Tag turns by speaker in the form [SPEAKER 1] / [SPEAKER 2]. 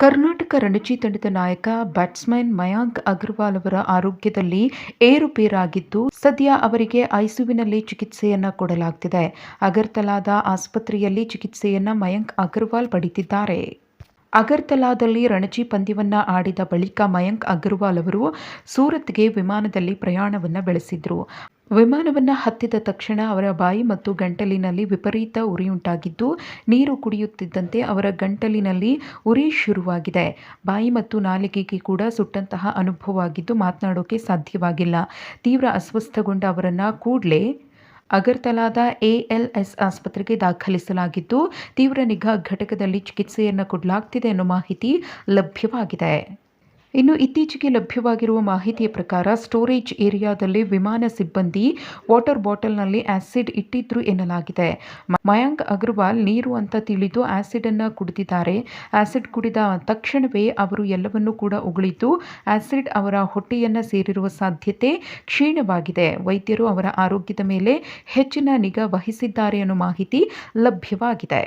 [SPEAKER 1] ಕರ್ನಾಟಕ ರಣಜಿ ತಂಡದ ನಾಯಕ ಬ್ಯಾಟ್ಸ್ಮನ್ ಮಯಾಂಕ್ ಅಗರ್ವಾಲ್ ಅವರ ಆರೋಗ್ಯದಲ್ಲಿ ಏರುಪೇರಾಗಿದ್ದು, ಸದ್ಯ ಅವರಿಗೆ ಐಸುವಿನಲ್ಲಿ ಚಿಕಿತ್ಸೆಯನ್ನ ಕೊಡಲಾಗ್ತಿದೆ. ಅಗರ್ತಲಾದ ಆಸ್ಪತ್ರೆಯಲ್ಲಿ ಚಿಕಿತ್ಸೆಯನ್ನ ಮಯಾಂಕ್ ಅಗರ್ವಾಲ್ ಪಡೆದಿದ್ದಾರೆ ಅಗರ್ತಲಾದಲ್ಲಿ ರಣಜಿ ಪಂದ್ಯವನ್ನು ಆಡಿದ ಬಳಿಕ ಮಯಾಂಕ್ ಅಗರ್ವಾಲ್ ಅವರು ಸೂರತ್ಗೆ ವಿಮಾನದಲ್ಲಿ ಪ್ರಯಾಣವನ್ನು ಬೆಳೆಸಿದ್ರು. ವಿಮಾನವನ್ನ ಹತ್ತಿದ ತಕ್ಷಣ ಅವರ ಬಾಯಿ ಮತ್ತು ಗಂಟಲಿನಲ್ಲಿ ವಿಪರೀತ ಉರಿಯುಂಟಾಗಿದ್ದು, ನೀರು ಕುಡಿಯುತ್ತಿದ್ದಂತೆ ಅವರ ಗಂಟಲಿನಲ್ಲಿ ಉರಿ ಶುರುವಾಗಿದೆ. ಬಾಯಿ ಮತ್ತು ನಾಲಿಗೆಗೆ ಕೂಡ ಸುಟ್ಟಂತಹ ಅನುಭವವಾಗಿದ್ದು ಮಾತನಾಡೋಕೆ ಸಾಧ್ಯವಾಗಿಲ್ಲ. ತೀವ್ರ ಅಸ್ವಸ್ಥಗೊಂಡ ಅವರನ್ನು ಕೂಡಲೇ ಅಗರ್ತಲಾದ ಎಎಲ್ಎಸ್ ಆಸ್ಪತ್ರೆಗೆ ದಾಖಲಿಸಲಾಗಿದ್ದು, ತೀವ್ರ ನಿಗಾ ಘಟಕದಲ್ಲಿ ಚಿಕಿತ್ಸೆಯನ್ನು ಕೊಡಲಾಗ್ತಿದೆ ಅನ್ನೋ ಮಾಹಿತಿ ಲಭ್ಯವಾಗಿದೆ. ಇನ್ನು ಇತ್ತೀಚೆಗೆ ಲಭ್ಯವಾಗಿರುವ ಮಾಹಿತಿಯ ಪ್ರಕಾರ ಸ್ಟೋರೇಜ್ ಏರಿಯಾದಲ್ಲಿ ವಿಮಾನ ಸಿಬ್ಬಂದಿ ವಾಟರ್ ಬಾಟಲ್ನಲ್ಲಿ ಆಸಿಡ್ ಇಟ್ಟಿದ್ರು ಎನ್ನಲಾಗಿದೆ. ಮಯಾಂಕ್ ಅಗರ್ವಾಲ್ ನೀರು ಅಂತ ತಿಳಿದು ಆಸಿಡ್ ಅನ್ನು ಕುಡಿದಿದ್ದಾರೆ. ಆಸಿಡ್ ಕುಡಿದ ತಕ್ಷಣವೇ ಅವರು ಎಲ್ಲವನ್ನೂ ಕೂಡ ಉಗುಳಿದ್ದು, ಆಸಿಡ್ ಅವರ ಹೊಟ್ಟೆಯನ್ನ ಸೇರಿರುವ ಸಾಧ್ಯತೆ ಕ್ಷೀಣವಾಗಿದೆ. ವೈದ್ಯರು ಅವರ ಆರೋಗ್ಯದ ಮೇಲೆ ಹೆಚ್ಚಿನ ನಿಗಾ ವಹಿಸಿದ್ದಾರೆ ಅನ್ನೋ ಮಾಹಿತಿ ಲಭ್ಯವಾಗಿದೆ.